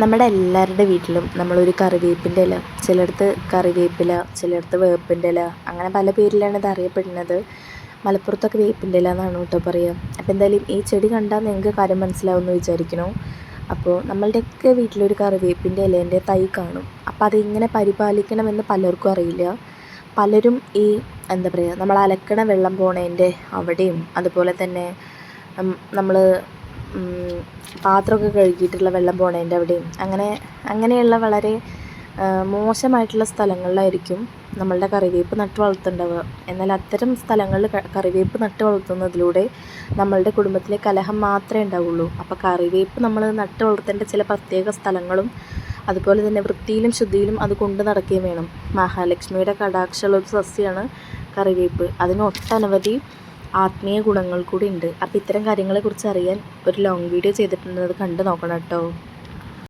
നമ്മുടെ എല്ലാവരുടെ വീട്ടിലും നമ്മളൊരു കറിവേപ്പിന്റെ ഇല ചിലയിടത്ത് കറിവേപ്പില ചിലയിടത്ത് വേപ്പിന്റെ ഇല അങ്ങനെ പല പേരിലാണ് ഇത് അറിയപ്പെടുന്നത്. മലപ്പുറത്തൊക്കെ വേപ്പിന്റെ ഇല എന്നാണ് കേട്ടോ പറയുക. അപ്പോൾ എന്തായാലും ഈ ചെടി കണ്ടാൽ നിങ്ങൾക്ക് കാര്യം മനസ്സിലാവുമെന്ന് വിചാരിക്കുന്നു. അപ്പോൾ നമ്മളുടെയൊക്കെ വീട്ടിലൊരു കറിവേപ്പിന്റെ ഇലേന്റെ തൈ കാണും. അപ്പോൾ അതെങ്ങനെ പരിപാലിക്കണമെന്ന് പലർക്കും അറിയില്ല. പലരും ഈ എന്താ പറയുക നമ്മൾ അലക്കണ വെള്ളം പോണതിന്റെ അവിടെയും അതുപോലെ തന്നെ നമ്മൾ പാത്രമൊക്കെ കഴുകിയിട്ടുള്ള വെള്ളം പോണതിന്റെ അവിടെയും. അങ്ങനെ അങ്ങനെയുള്ള വളരെ മോശമായിട്ടുള്ള സ്ഥലങ്ങളിലായിരിക്കും നമ്മളുടെ കറിവേപ്പ് നട്ട് വളർത്തുന്നുണ്ടാവുക എന്നാൽ അത്തരം സ്ഥലങ്ങളിൽ കറിവേപ്പ് നട്ട് വളർത്തുന്നതിലൂടെ നമ്മളുടെ കുടുംബത്തിലെ കലഹം മാത്രമേ ഉണ്ടാവുള്ളൂ. അപ്പോൾ കറിവേപ്പ് നമ്മൾ നട്ട് വളർത്തേണ്ട ചില പ്രത്യേക സ്ഥലങ്ങളും അതുപോലെ തന്നെ വൃത്തിയിലും ശുദ്ധിയിലും അത് കൊണ്ട് നടക്കുകയും വേണം. മഹാലക്ഷ്മിയുടെ കടാക്ഷമുള്ള ഒരു സസ്യമാണ് കറിവേപ്പ്. അതിന് ഒട്ടനവധി ആത്മീയ ഗുണങ്ങൾ കൂടി ഉണ്ട്. അപ്പോൾ ഇത്തരം കാര്യങ്ങളെക്കുറിച്ച് അറിയാൻ ഒരു ലോങ് വീഡിയോ ചെയ്തിട്ടുണ്ട് അത് കണ്ടു നോക്കണം കേട്ടോ.